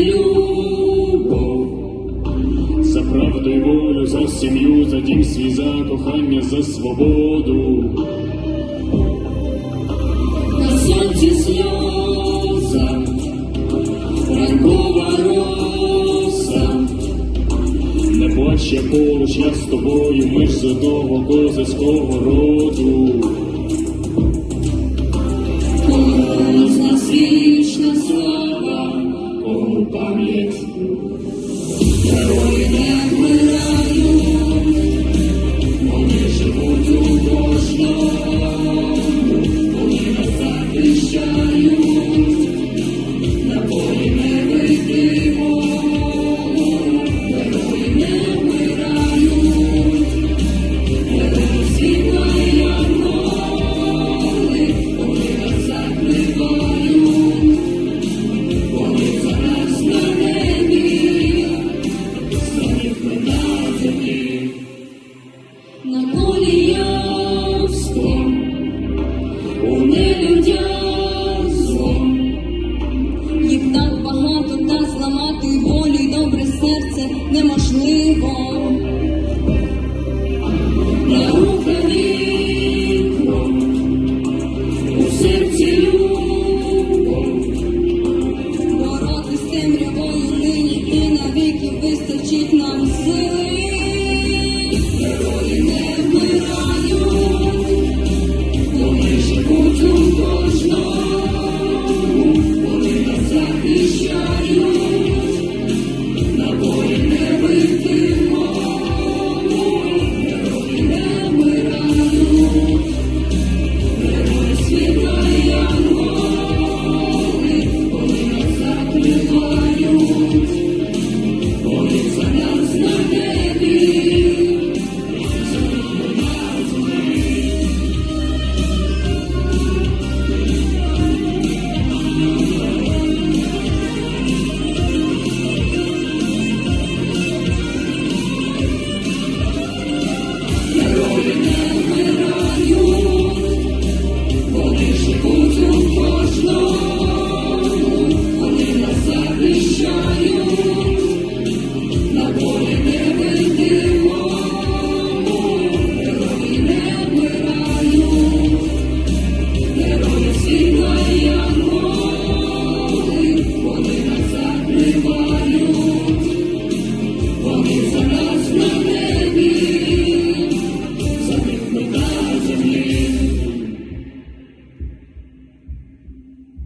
любов, за правду і волю, за сім'ю, за дім свій, за кохання, за свободу. На сонці сльоза, ранкова роса, не плач я поруч, я з тобою, ми ж з одного козацького роду. you. зламати волю й добре серце неможливо.